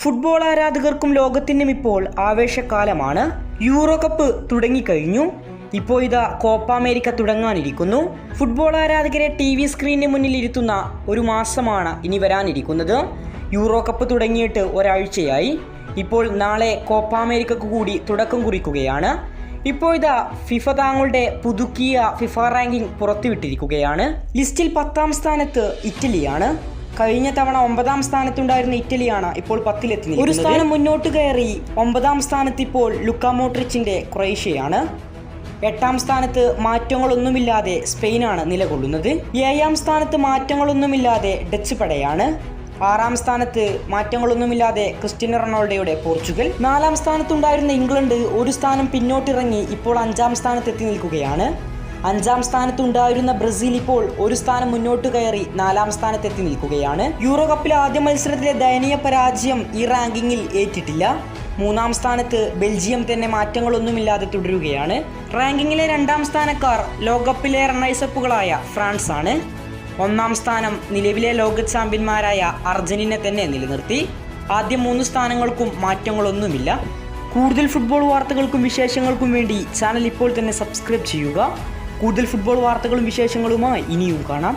Football ആരാധകർക്കും ലോകത്തിനും ഇപ്പോൾ ആവേശകാലമാണ്. Euro cup തുടങ്ങിക്കഴിഞ്ഞു. ഇപ്പോൾ ഇതാ കോപ്പ അമേരിക്ക തുടങ്ങാനിരിക്കുന്നു. ഫുട്ബോൾ ആരാധകരെ ടി വി സ്ക്രീനിന് മുന്നിൽ ഇരുത്തുന്ന ഒരു മാസമാണ് ഇനി വരാനിരിക്കുന്നത്. യൂറോ കപ്പ് തുടങ്ങിയിട്ട് ഒരാഴ്ചയായി. ഇപ്പോൾ നാളെ കോപ്പ അമേരിക്കക്ക് കൂടി തുടക്കം കുറിക്കുകയാണ്. ഇപ്പോൾ ഇതാ ഫിഫ താങ്കളുടെ പുതുക്കിയ ഫിഫ റാങ്കിംഗ് പുറത്തുവിട്ടിരിക്കുകയാണ്. ലിസ്റ്റിൽ പത്താം സ്ഥാനത്ത് ഇറ്റലിയാണ്. കഴിഞ്ഞ തവണ ഒമ്പതാം സ്ഥാനത്തുണ്ടായിരുന്ന ഇറ്റലിയാണ് ഇപ്പോൾ പത്തിലെത്തി ഒരു സ്ഥാനം മുന്നോട്ട് കയറി ഒമ്പതാം സ്ഥാനത്ത് ഇപ്പോൾ ലുക്ക മോട്രിച്ചിന്റെ ക്രൊയേഷ്യയാണ്. എട്ടാം സ്ഥാനത്ത് മാറ്റങ്ങളൊന്നുമില്ലാതെ സ്പെയിനാണ് നിലകൊള്ളുന്നത്. ഏഴാം സ്ഥാനത്ത് മാറ്റങ്ങളൊന്നുമില്ലാതെ ഡച്ച് പടയാണ്. ആറാം സ്ഥാനത്ത് മാറ്റങ്ങളൊന്നുമില്ലാതെ ക്രിസ്ത്യനോ റൊണാൾഡോയുടെ പോർച്ചുഗൽ. നാലാം സ്ഥാനത്തുണ്ടായിരുന്ന ഇംഗ്ലണ്ട് ഒരു സ്ഥാനം പിന്നോട്ടിറങ്ങി ഇപ്പോൾ അഞ്ചാം സ്ഥാനത്ത് എത്തി നിൽക്കുകയാണ്. അഞ്ചാം സ്ഥാനത്തുണ്ടായിരുന്ന ബ്രസീൽ ഇപ്പോൾ ഒരു സ്ഥാനം മുന്നോട്ട് കയറി നാലാം സ്ഥാനത്തെത്തി നിൽക്കുകയാണ്. യൂറോ കപ്പിലെ ആദ്യ മത്സരത്തിലെ ദയനീയ പരാജയം ഈ റാങ്കിങ്ങിൽ ഏറ്റിട്ടില്ല. മൂന്നാം സ്ഥാനത്ത് ബെൽജിയം തന്നെ മാറ്റങ്ങളൊന്നുമില്ലാതെ തുടരുകയാണ്. റാങ്കിങ്ങിലെ രണ്ടാം സ്ഥാനക്കാർ ലോകകപ്പിലെ റണ്ണേഴ്സപ്പുകളായ ഫ്രാൻസ് ആണ് ഒന്നാം സ്ഥാനം നിലവിലെ ലോക ചാമ്പ്യന്മാരായ അർജന്റീന തന്നെ നിലനിർത്തി. ആദ്യ മൂന്ന് സ്ഥാനങ്ങൾക്കും മാറ്റങ്ങളൊന്നുമില്ല. കൂടുതൽ ഫുട്ബോൾ വാർത്തകൾക്കും വിശേഷങ്ങൾക്കും വേണ്ടി ചാനൽ ഇപ്പോൾ തന്നെ സബ്സ്ക്രൈബ് ചെയ്യുക. കൂടുതൽ ഫുട്ബോൾ വാർത്തകളും വിശേഷങ്ങളുമായി ഇനിയും കാണാം.